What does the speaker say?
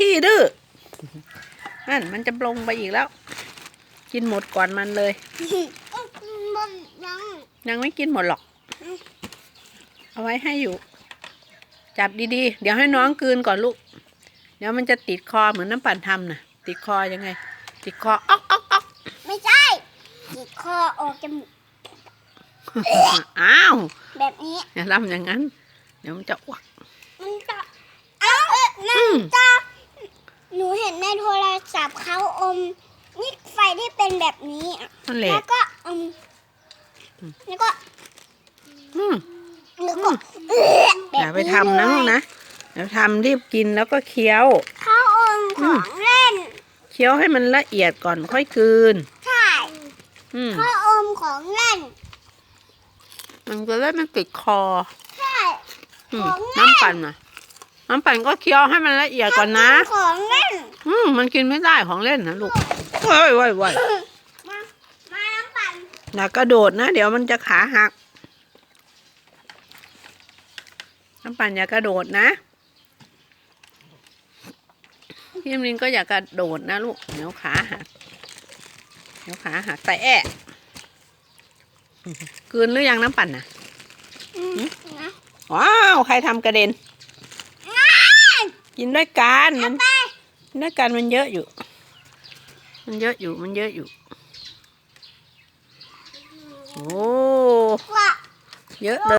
ขี้ดื้อนั่นมันจะลงไปอีกแล้ว กินหมดก่อนมันเลยบนยังยังไม่กินหมดหรอก เอาไว้ให้อยู่ จับดีๆ เดี๋ยวให้น้องกลืนก่อนลูก เดี๋ยวมันจะติดคอเหมือนน้ำปั่นทำน่ะ ติดคอยังไง ติดคออ๊อกอ๊อกอ๊อกไม่ใช่จิกคอออกจมูกอ้าวแบบนี้อย่าทำอย่างนั้น เดี๋ยวมันจะอ้วกมันจะเอ้ามัอืนมจะหนูเห็นใน โทรศัพท์เขาอมนี่ไฟที่เป็นแบบนี้อะนั่นแหละแล้วก็อมแล้วก็อืมแล้วก็เอย่าไปทำนะลูกนะเดี๋ยวทำรีบกินแล้วก็เคี้ยว เขาอมของเล่น เคี้ยวให้มันละเอียดก่อนค่อยกลืน ใช่อืมเขาอมของเล่น มันจะได้ไม่ติดคอ ใช่อืมของเล่นน้ำปั่นน่ะน้ำปั่นก็เคี้ยวให้มันละเอียดก่อนนะ ของเล่น อืมมันกินไม่ได้ของเล่นนะลูกเว้ยเว้ยเว้ยมา มาน้ำปั่นอย่ากระโดดนะ เดี๋ยวมันจะขาหัก น้ำปั่นอย่ากระโดดนะ พี่มลินก็อย่ากระโดดนะลูก เดี๋ยวขาหัก เดี๋ยวขาหักแต่แอะกลืนหรือยังน้ำปั่นน่ะอืมนะว้าว ใครทำกระเด็น กินด้วยกันมัน กินด้วยกันมันเยอะอยู่ มันเยอะอยู่ มันเยอะอยู่ โอ้ว่าเยอะเลย